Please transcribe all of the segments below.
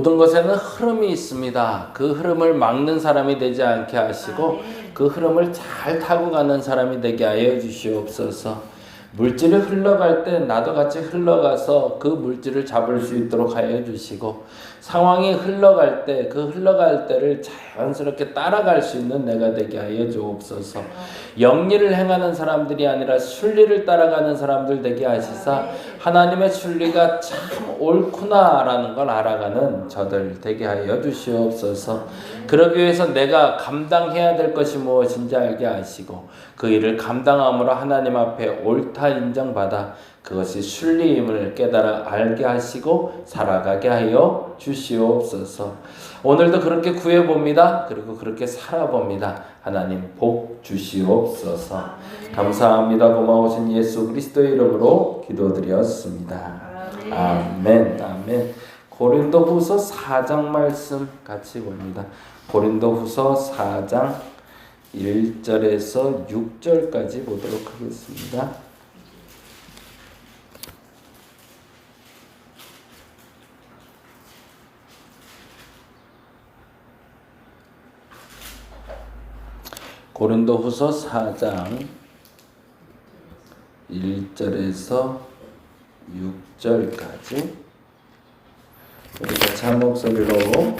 모든 것에는 흐름이 있습니다. 그 흐름을 막는 사람이 되지 않게 하시고 그 흐름을 잘 타고 가는 사람이 되게 하여 주시옵소서. 물질이 흘러갈 때 나도 같이 흘러가서 그 물질을 잡을 수 있도록 하여 주시고 상황이 흘러갈 때 그 흘러갈 때를 자연스럽게 따라갈 수 있는 내가 되게 하여 주옵소서. 영리를 행하는 사람들이 아니라 순리를 따라가는 사람들 되게 하시사 하나님의 순리가 참 옳구나라는 걸 알아가는 저들 되게 하여 주시옵소서. 그러기 위해서 내가 감당해야 될 것이 무엇인지 알게 하시고 그 일을 감당함으로 하나님 앞에 옳다 인정받아 그것이 순리임을 깨달아 알게 하시고 살아가게 하여 주시옵소서. 오늘도 그렇게 구해 봅니다. 그리고 그렇게 살아 봅니다. 하나님 복 주시옵소서. 감사합니다. 고마우신 예수 그리스도의 이름으로 기도드렸습니다. 아멘. 아멘. 고린도후서 4장 말씀 같이 봅니다. 고린도후서 4장 1절에서 6절까지 보도록 하겠습니다. 고린도후서 4장 1절에서 6절까지 우리 같이 한 목소리로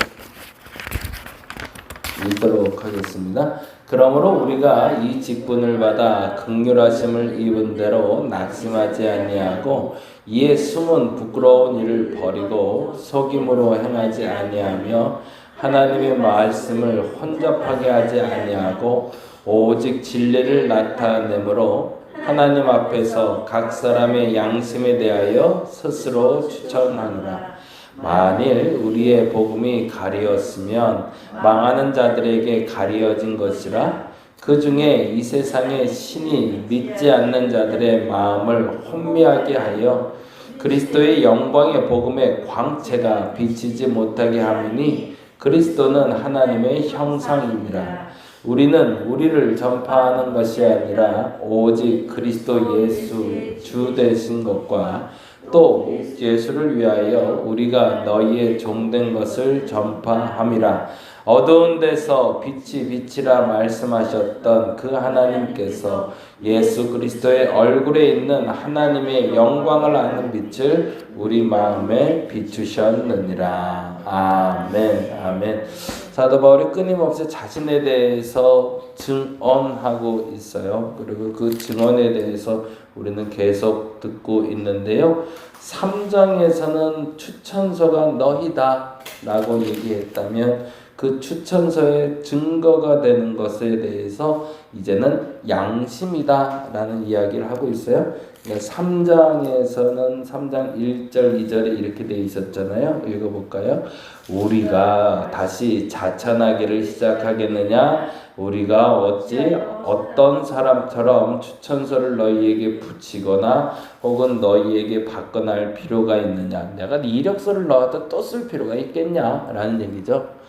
읽도록 하겠습니다. 그러므로 우리가 이 직분을 받아 극률하심을 입은 대로 낙심하지 아니하고 이에 숨은 부끄러운 일을 버리고 속임으로 행하지 아니하며 하나님의 말씀을 혼잡하게 하지 아니하고 오직 진리를 나타내므로 하나님 앞에서 각 사람의 양심에 대하여 스스로 추천하노라. 만일 우리의 복음이 가리었으면 망하는 자들에게 가리어진 것이라 그 중에 이 세상의 신이 믿지 않는 자들의 마음을 혼미하게 하여 그리스도의 영광의 복음의 광채가 비치지 못하게 하느니 그리스도는 하나님의 형상입니다. 우리는 우리를 전파하는 것이 아니라 오직 그리스도 예수 주 되신 것과 또 예수를 위하여 우리가 너희의 종된 것을 전파함이라. 어두운 데서 빛이 빛이라 말씀하셨던 그 하나님께서 예수 그리스도의 얼굴에 있는 하나님의 영광을 아는 빛을 우리 마음에 비추셨느니라. 아멘. 아멘 사도 바울이 끊임없이 자신에 대해서 증언하고 있어요. 그리고 그 증언에 대해서 우리는 계속 듣고 있는데요. 3장에서는 추천서가 너희다 라고 얘기했다면 그 추천서의 증거가 되는 것에 대해서 이제는 양심이다 라는 이야기를 하고 있어요. 3장에서는 3장 1절, 2절에 이렇게 되어 있었잖아요. 읽어볼까요? 우리가 다시 자찬하기를 시작하겠느냐? 우리가 어찌 어떤 사람처럼 추천서를 너희에게 붙이거나 혹은 너희에게 받거나 할 필요가 있느냐? 내가 이력서를 넣었다 또쓸 필요가 있겠냐? 라는 얘기죠.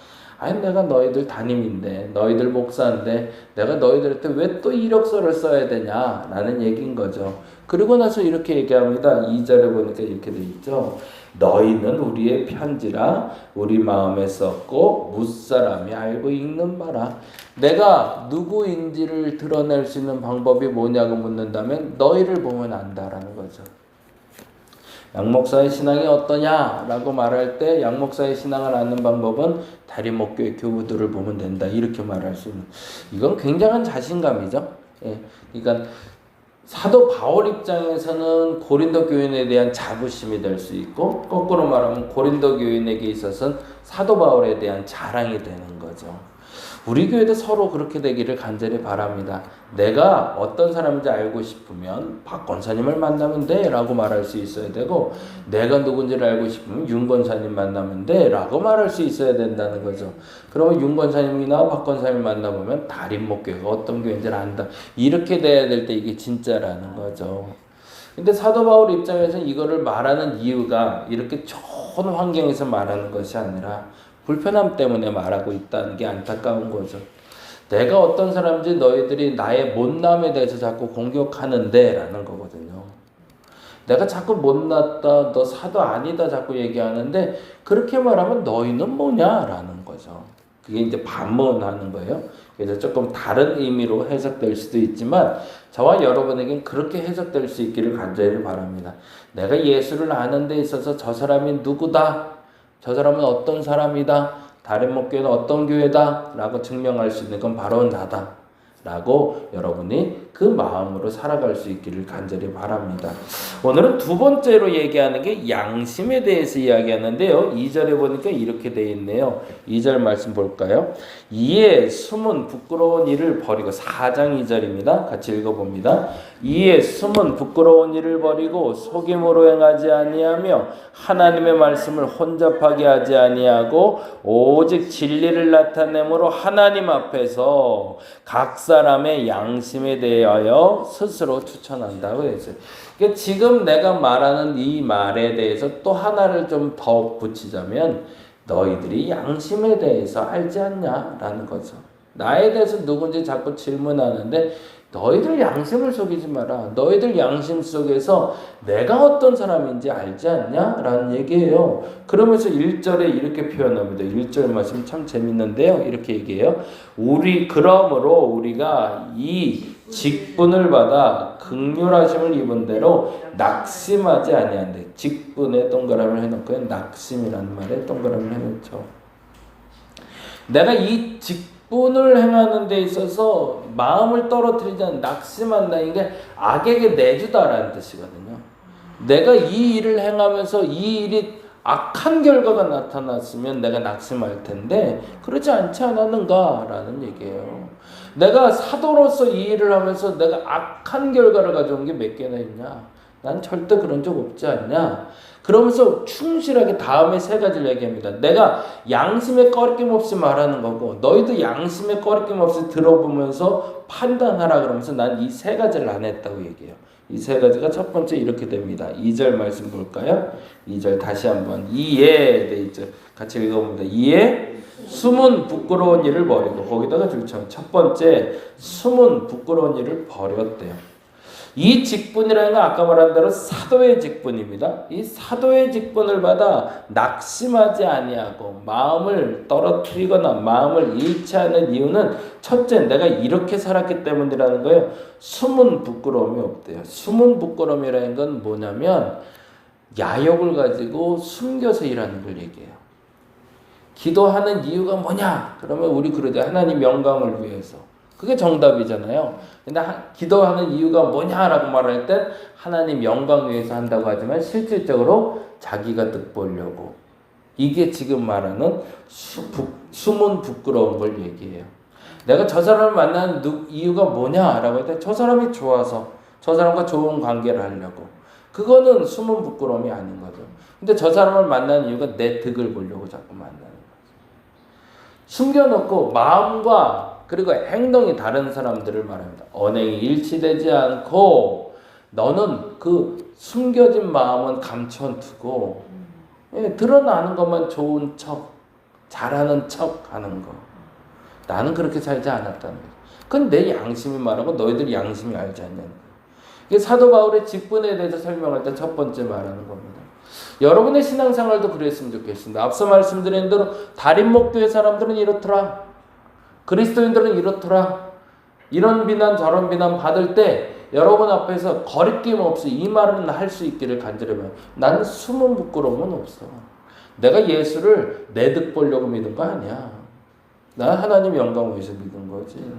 아니 내가 너희들 담임인데 너희들 목사인데 내가 너희들한테 왜 또 이력서를 써야 되냐 라는 얘기인 거죠. 그리고 나서 이렇게 얘기합니다. 2절에 보니까 이렇게 돼 있죠. 너희는 우리의 편지라 우리 마음에 썼고 무사람이 알고 읽는 바라. 내가 누구인지를 드러낼 수 있는 방법이 뭐냐고 묻는다면 너희를 보면 안다라는 거죠. 양목사의 신앙이 어떠냐라고 말할 때 양목사의 신앙을 아는 방법은 다리목교의 교부들을 보면 된다 이렇게 말할 수 있는 이건 굉장한 자신감이죠. 예, 그러니까 사도 바울 입장에서는 고린도 교인에 대한 자부심이 될 수 있고 거꾸로 말하면 고린도 교인에게 있어서는 사도 바울에 대한 자랑이 되는 거죠. 우리 교회도 서로 그렇게 되기를 간절히 바랍니다. 내가 어떤 사람인지 알고 싶으면 박 권사님을 만나면 돼 라고 말할 수 있어야 되고 내가 누군지를 알고 싶으면 윤 권사님 만나면 돼 라고 말할 수 있어야 된다는 거죠. 그러면 윤 권사님이나 박 권사님 만나보면 달인 목교가 어떤 교회인지를 안다. 이렇게 돼야 될 때 이게 진짜라는 거죠. 근데 사도 바울 입장에서는 이거를 말하는 이유가 이렇게 좋은 환경에서 말하는 것이 아니라 불편함 때문에 말하고 있다는 게 안타까운 거죠. 내가 어떤 사람인지 너희들이 나의 못남에 대해서 자꾸 공격하는데 라는 거거든요. 내가 자꾸 못났다, 너 사도 아니다 자꾸 얘기하는데 그렇게 말하면 너희는 뭐냐라는 거죠. 그게 이제 반문하는 거예요. 그래서 조금 다른 의미로 해석될 수도 있지만 저와 여러분에겐 그렇게 해석될 수 있기를 간절히 바랍니다. 내가 예수를 아는 데 있어서 저 사람이 누구다, 저 사람은 어떤 사람이다, 다른 목교회는 어떤 교회다 라고 증명할 수 있는 건 바로 나다. 라고 여러분이 그 마음으로 살아갈 수 있기를 간절히 바랍니다. 오늘은 두 번째로 얘기하는 게 양심에 대해서 이야기하는데요. 2절에 보니까 이렇게 되어 있네요. 2절 말씀 볼까요? 이에 숨은 부끄러운 일을 버리고 4장 2절입니다. 같이 읽어 봅니다. 이에 숨은 부끄러운 일을 버리고 속임으로 행하지 아니하며 하나님의 말씀을 혼잡하게 하지 아니하고 오직 진리를 나타내므로 하나님 앞에서 각 사람의 양심에 대 하여 스스로 추천한다고 했어요. 그러니까 지금 내가 말하는 이 말에 대해서 또 하나를 좀 더 붙이자면 너희들이 양심에 대해서 알지 않냐라는 거죠. 나에 대해서 누군지 자꾸 질문하는데 너희들 양심을 속이지 마라. 너희들 양심 속에서 내가 어떤 사람인지 알지 않냐? 라는 얘기예요. 그러면서 1절에 이렇게 표현합니다. 1절 말씀 참 재밌는데요. 이렇게 얘기해요. 우리, 그러므로 우리가 이 직분을 받아 극률하심을 입은 대로 낙심하지 아니한데 직분에 동그라미를 해놓고요. 낙심이라는 말에 동그라미를 해놓죠. 내가 이 직분을 행하는 데 있어서 마음을 떨어뜨리지 않는 낙심한다 이게 악에게 내주다라는 뜻이거든요. 내가 이 일을 행하면서 이 일이 악한 결과가 나타났으면 내가 낙심할 텐데 그러지 않지 않았는가라는 얘기예요. 내가 사도로서 이 일을 하면서 내가 악한 결과를 가져온 게 몇 개나 있냐? 난 절대 그런 적 없지 않냐? 그러면서 충실하게 다음에 세 가지를 얘기합니다. 내가 양심에 꺼리낌 없이 말하는 거고 너희도 양심에 꺼리낌 없이 들어보면서 판단하라 그러면서 난 이 세 가지를 안 했다고 얘기해요. 이 세 가지가 첫 번째 이렇게 됩니다. 2절 말씀 볼까요? 2절 다시 한번 이에 돼 있죠. 같이 읽어봅니다. 이에 숨은 부끄러운 일을 버리고 거기다가 줄쳐 첫 번째 숨은 부끄러운 일을 버렸대요. 이 직분이라는 건 아까 말한 대로 사도의 직분입니다. 이 사도의 직분을 받아 낙심하지 아니하고 마음을 떨어뜨리거나 마음을 잃지 않는 이유는 첫째 내가 이렇게 살았기 때문이라는 거예요. 숨은 부끄러움이 없대요. 숨은 부끄러움이라는 건 뭐냐면 야욕을 가지고 숨겨서 일하는 걸 얘기해요. 기도하는 이유가 뭐냐? 그러면 우리 그러죠. 하나님 영광을 위해서. 그게 정답이잖아요. 근데 하, 기도하는 이유가 뭐냐라고 말할 때 하나님 영광 위해서 한다고 하지만 실질적으로 자기가 득 보려고. 이게 지금 말하는 수, 부, 숨은 부끄러운 걸 얘기해요. 내가 저 사람을 누, 이유가 뭐냐라고 할 때 저 사람이 좋아서 저 사람과 좋은 관계를 하려고. 그거는 숨은 부끄러움이 아닌 거죠. 근데 저 사람을 만나는 이유가 내 득을 보려고 자꾸 거죠. 숨겨놓고 마음과 그리고 행동이 다른 사람들을 말합니다. 언행이 일치되지 않고 너는 그 숨겨진 마음은 감춰두고 예, 드러나는 것만 좋은 척, 잘하는 척 하는 거. 나는 그렇게 살지 않았다는 거죠. 그건 내 양심이 말하고 너희들 양심이 알지 않냐는 거예요. 사도 바울의 직분에 대해서 설명할 때 첫 번째 말하는 겁니다. 여러분의 신앙생활도 그랬으면 좋겠습니다. 앞서 말씀드린 대로 달인 목교의 사람들은 이렇더라. 그리스도인들은 이렇더라. 이런 비난 저런 비난 받을 때 여러분 앞에서 거리낌 없이 이 말은 할 수 있기를 간절히 나는 숨은 부끄러움은 없어. 내가 예수를 내 득 보려고 믿은 거 아니야. 나 하나님 영광 위해서 믿은 거지.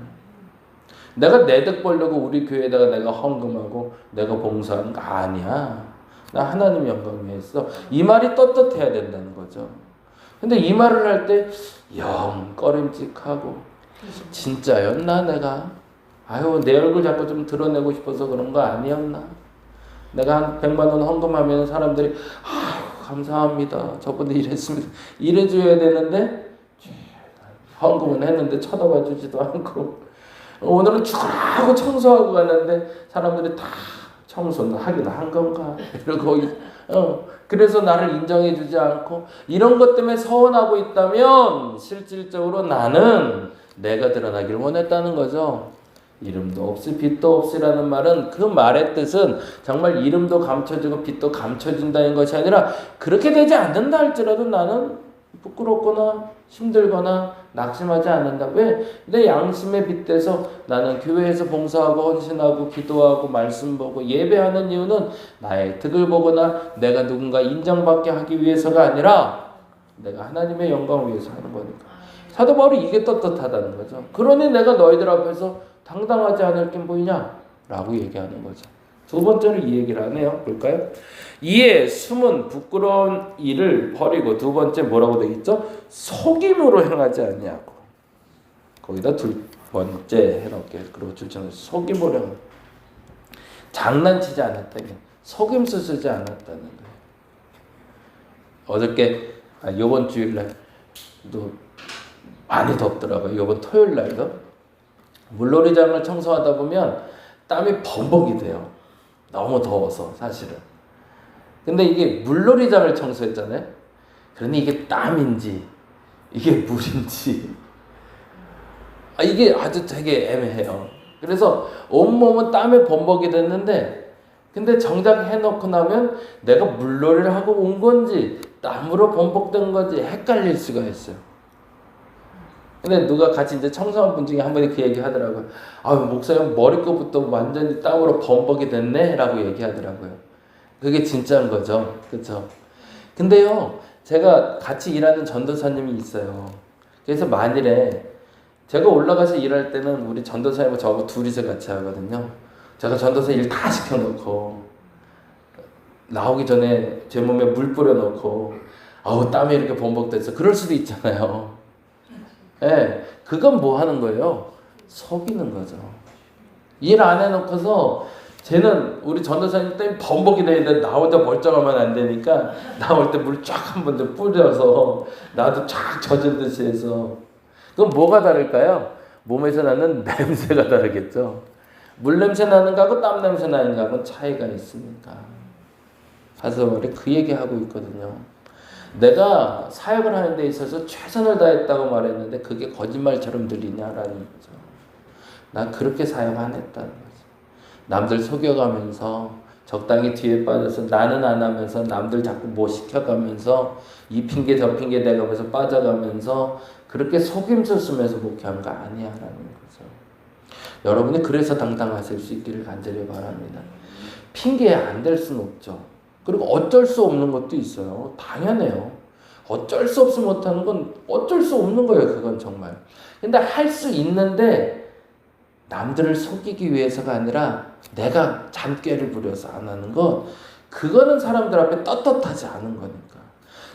내가 내 득 보려고 우리 교회에다가 내가 헌금하고 내가 봉사하는 거 아니야. 나 하나님 영광 위해서 이 말이 떳떳해야 된다는 거죠. 근데 이 말을 할 때 영 꺼림직하고 진짜였나 내가? 아유 내 얼굴 자꾸 좀 드러내고 싶어서 그런 거 아니었나? 내가 한 100만 원 헌금하면 사람들이 아유 감사합니다. 저번에 이랬습니다. 이래줘야 되는데 헌금은 했는데 쳐다봐 주지도 않고 오늘은 죽으라고 청소하고 갔는데 사람들이 다 청소는 하긴 한 건가? 이러고 어 그래서 나를 인정해 주지 않고 이런 것 때문에 서운하고 있다면 실질적으로 나는 내가 드러나기를 원했다는 거죠. 이름도 없이 빛도 없이라는 말은 그 말의 뜻은 정말 이름도 감춰지고 빛도 감춰진다는 것이 아니라 그렇게 되지 않는다 할지라도 나는 부끄럽거나 힘들거나 낙심하지 않는다. 왜? 내 양심에 빗대서 나는 교회에서 봉사하고 헌신하고 기도하고 말씀 보고 예배하는 이유는 나의 득을 보거나 내가 누군가 인정받게 하기 위해서가 아니라 내가 하나님의 영광을 위해서 하는 거니까. 사도 바울이 이게 떳떳하다는 거죠. 그러니 내가 너희들 앞에서 당당하지 않을 게 보이냐? 라고 얘기하는 거죠. 두 번째로 이 얘기를 하네요. 볼까요? 이에 숨은 부끄러운 일을 버리고 두 번째 뭐라고 되어 있죠? 속임으로 행하지 않냐고. 거기다 둘 번째 해놓을게요. 그리고 줄처럼 속임으로 행. 장난치지 않았다는 속임수 쓰지 않았다는 거예요. 어저께 아, 이번 주일날도 많이 덥더라고요. 이번 토요일 날도 물놀이장을 청소하다 보면 땀이 범벅이 돼요. 너무 더워서 사실은. 근데 이게 물놀이장을 청소했잖아요. 그러니 이게 땀인지 이게 물인지 아, 이게 아주 되게 애매해요. 그래서 온몸은 땀에 범벅이 됐는데 근데 정작 해놓고 나면 내가 물놀이를 하고 온 건지 땀으로 범벅된 건지 헷갈릴 수가 있어요. 근데 누가 같이 이제 청소한 분 중에 한 분이 그 얘기 하더라고요. 아, 목사님 머리끝부터 완전히 땀으로 범벅이 됐네? 라고 얘기하더라고요. 그게 진짜인 거죠. 그쵸? 근데요, 제가 같이 일하는 전도사님이 있어요. 그래서 만일에 제가 올라가서 일할 때는 우리 전도사님과 저하고 둘이서 같이 하거든요. 제가 전도사 일 다 시켜놓고, 나오기 전에 제 몸에 물 뿌려놓고, 아우, 땀이 이렇게 범벅돼서 그럴 수도 있잖아요. 예, 네, 그건 뭐 하는 거예요? 속이는 거죠. 일 안 해놓고서 쟤는 우리 전도사님 때문에 범벅이 되는데 나 혼자 멀쩡하면 안 되니까 나올 때 물 쫙 한 번 더 뿌려서 나도 쫙 젖은 듯이 해서 그럼 뭐가 다를까요? 몸에서 나는 냄새가 다르겠죠. 물 냄새 나는 거하고 땀 냄새 나는 거하고는 차이가 있으니까. 가서 우리 그 얘기 하고 있거든요. 내가 사역을 하는 데 있어서 최선을 다했다고 말했는데 그게 거짓말처럼 들리냐라는 거죠. 난 그렇게 사역 안 했다는 거죠. 남들 속여가면서 적당히 뒤에 빠져서 나는 안 하면서 남들 자꾸 뭐 시켜가면서 이 핑계 저 핑계 내가면서 빠져가면서 그렇게 속임수 쓰면서 목회한 거 아니야라는 거죠. 여러분이 그래서 당당하실 수 있기를 간절히 바랍니다. 핑계 안 될 수는 없죠. 그리고 어쩔 수 없는 것도 있어요. 당연해요. 어쩔 수 없이 못하는 건 어쩔 수 없는 거예요. 그건 정말. 근데 할 수 있는데 남들을 속이기 위해서가 아니라 내가 잔꾀를 부려서 안 하는 것 그거는 사람들 앞에 떳떳하지 않은 거니까.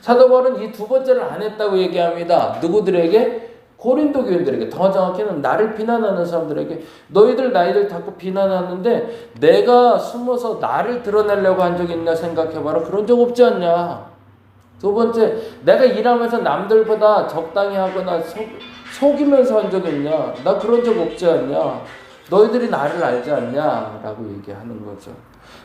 사도 바울은 이 두 번째를 안 했다고 얘기합니다. 누구들에게? 고린도 교인들에게 더 정확히는 나를 비난하는 사람들에게 너희들 나이들 자꾸 비난하는데 내가 숨어서 나를 드러내려고 한적 있나 생각해봐라. 그런 적 없지 않냐? 두 번째 내가 일하면서 남들보다 적당히 하거나 속, 속이면서 한 적 있냐? 나 그런 적 없지 않냐? 너희들이 나를 알지 않냐 라고 얘기하는 거죠.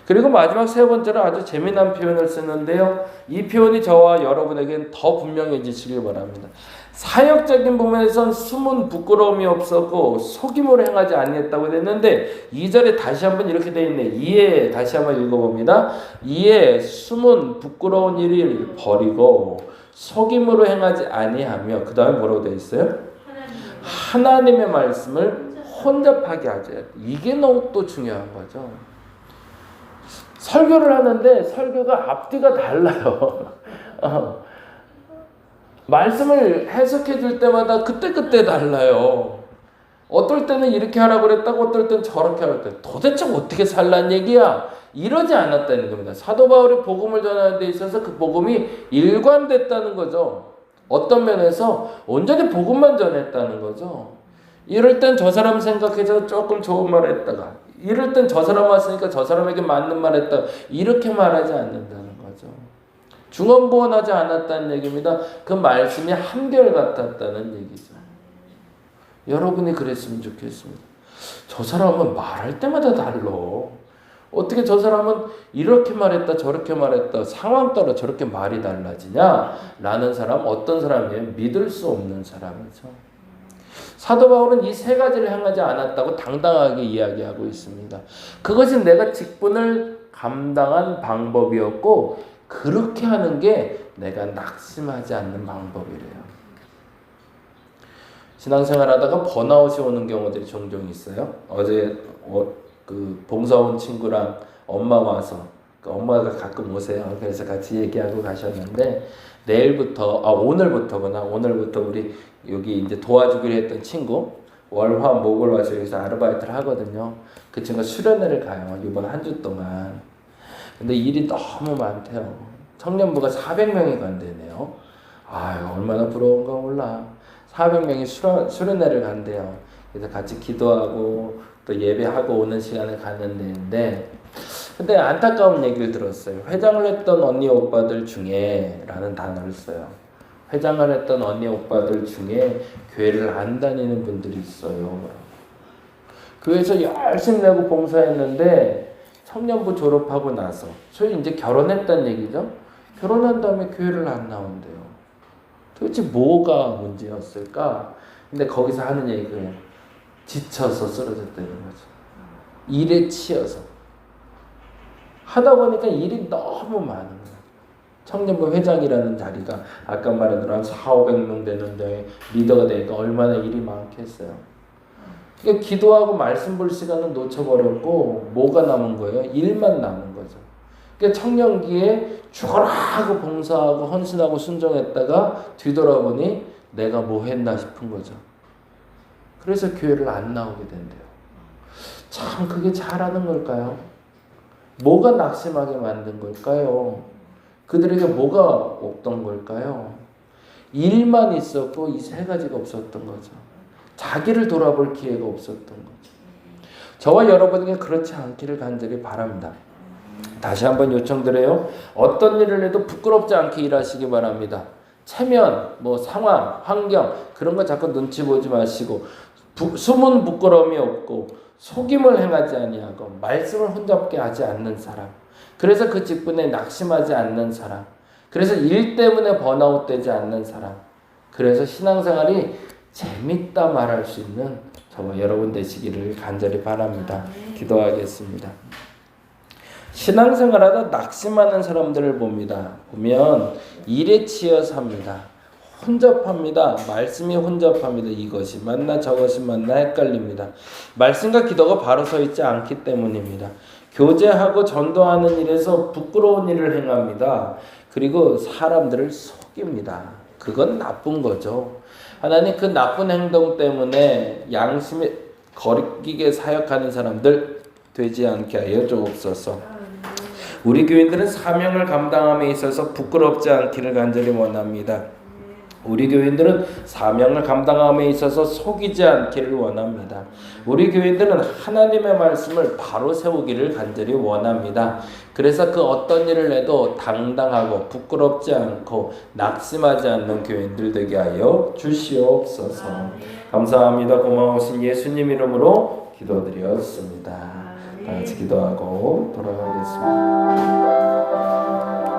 그리고 마지막 세 번째로 아주 재미난 표현을 쓰는데요. 이 표현이 저와 여러분에게는 더 분명해지시길 바랍니다 사역적인 부분에선 숨은 부끄러움이 없었고 속임으로 행하지 아니했다고 됐는데 2절에 다시 한번 이렇게 되어 있네. 이에 다시 한번 읽어봅니다. 이에 숨은 부끄러운 일을 버리고 속임으로 행하지 아니하며 그 다음에 뭐라고 되어 있어요? 하나님의 말씀을 혼잡하게 하죠. 이게 너무 또 중요한 거죠. 설교를 하는데 설교가 앞뒤가 달라요. 어. 말씀을 해석해 줄 때마다 그때그때 달라요. 어떨 때는 이렇게 하라고 그랬다고 어떨 때는 저렇게 하라고 그랬다. 도대체 어떻게 살란 얘기야? 이러지 않았다는 겁니다. 사도 바울이 복음을 전하는 데 있어서 그 복음이 일관됐다는 거죠. 어떤 면에서 온전히 복음만 전했다는 거죠. 이럴 땐 저 사람 생각해서 조금 좋은 말 했다가 이럴 땐 저 사람 왔으니까 저 사람에게 맞는 말 했다. 이렇게 말하지 않는다는 거죠. 중언부언하지 않았다는 얘기입니다. 그 말씀이 한결같았다는 얘기죠. 여러분이 그랬으면 좋겠습니다. 저 사람은 말할 때마다 달라. 어떻게 저 사람은 이렇게 말했다 저렇게 말했다 상황 따라 저렇게 말이 달라지냐? 라는 사람 어떤 사람이에요? 믿을 수 없는 사람이죠. 사도 바울은 이 세 가지를 행하지 않았다고 당당하게 이야기하고 있습니다. 그것이 내가 직분을 감당한 방법이었고 그렇게 하는 게 내가 낙심하지 않는 방법이래요. 신앙생활 하다가 번아웃이 오는 경우들이 종종 있어요. 어제 어, 그 봉사 온 친구랑 엄마 와서 그 엄마가 가끔 오세요. 그래서 같이 얘기하고 가셨는데 내일부터 아 오늘부터구나 오늘부터 우리 여기 이제 도와주기로 했던 친구 월화 목을 와서 여기서 아르바이트를 하거든요. 그 친구가 수련회를 가요. 이번 한 주 동안. 근데 일이 너무 많대요. 청년부가 400명이 간대네요. 아유 얼마나 부러운가 몰라. 400명이 수련, 수련회를 간대요. 그래서 같이 기도하고 또 예배하고 오는 시간을 갖는데 근데 안타까운 얘기를 들었어요. 회장을 했던 언니 오빠들 중에 라는 단어를 써요. 회장을 했던 언니 오빠들 중에 교회를 안 다니는 분들이 있어요. 교회에서 열심히 내고 봉사했는데 청년부 졸업하고 나서 소위 이제 결혼했다는 얘기죠. 결혼한 다음에 교회를 안 나온대요. 도대체 뭐가 문제였을까? 근데 거기서 하는 얘기가 지쳐서 쓰러졌다는 거죠. 일에 치여서. 하다 보니까 일이 너무 많은 거예요. 청년부 회장이라는 자리가 아까 말한 대로 한 4, 500명 되는데 리더가 되니까 얼마나 일이 많겠어요. 그러니까 기도하고 말씀 볼 시간은 놓쳐버렸고 뭐가 남은 거예요? 일만 남은 거죠. 그러니까 청년기에 죽어라 하고 봉사하고 헌신하고 순종했다가 뒤돌아보니 내가 뭐 했나 싶은 거죠. 그래서 교회를 안 나오게 된대요. 참 그게 잘하는 걸까요? 뭐가 낙심하게 만든 걸까요? 그들에게 뭐가 없던 걸까요? 일만 있었고 이 세 가지가 없었던 거죠. 자기를 돌아볼 기회가 없었던 거죠. 저와 여러분에게 그렇지 않기를 간절히 바랍니다. 다시 한번 요청드려요. 어떤 일을 해도 부끄럽지 않게 일하시기 바랍니다. 체면, 뭐 상황, 환경 그런 거 자꾸 눈치 보지 마시고 부, 숨은 부끄러움이 없고 속임을 행하지 아니하고 말씀을 혼잡게 하지 않는 사람. 그래서 그 직분에 낙심하지 않는 사람. 그래서 일 때문에 번아웃 되지 않는 사람. 그래서 신앙생활이 재밌다 말할 수 있는 저와 여러분 되시기를 간절히 바랍니다. 기도하겠습니다. 신앙생활 하다 낙심하는 사람들을 봅니다. 보면 일에 치여 삽니다. 혼잡합니다. 말씀이 혼잡합니다. 이것이 맞나 저것이 맞나 헷갈립니다. 말씀과 기도가 바로 서 있지 않기 때문입니다. 교제하고 전도하는 일에서 부끄러운 일을 행합니다. 그리고 사람들을 속입니다. 그건 나쁜 거죠. 하나님 그 나쁜 행동 때문에 양심에 거리끼게 사역하는 사람들 되지 않게 하여 주옵소서. 우리 교인들은 사명을 감당함에 있어서 부끄럽지 않기를 간절히 원합니다. 우리 교인들은 사명을 감당함에 있어서 속이지 않기를 원합니다. 우리 교인들은 하나님의 말씀을 바로 세우기를 간절히 원합니다. 그래서 그 어떤 일을 해도 당당하고 부끄럽지 않고 낙심하지 않는 교인들 되게 하여 주시옵소서. 감사합니다. 고마우신 예수님 이름으로 기도드렸습니다. 다 같이 기도하고 돌아가겠습니다.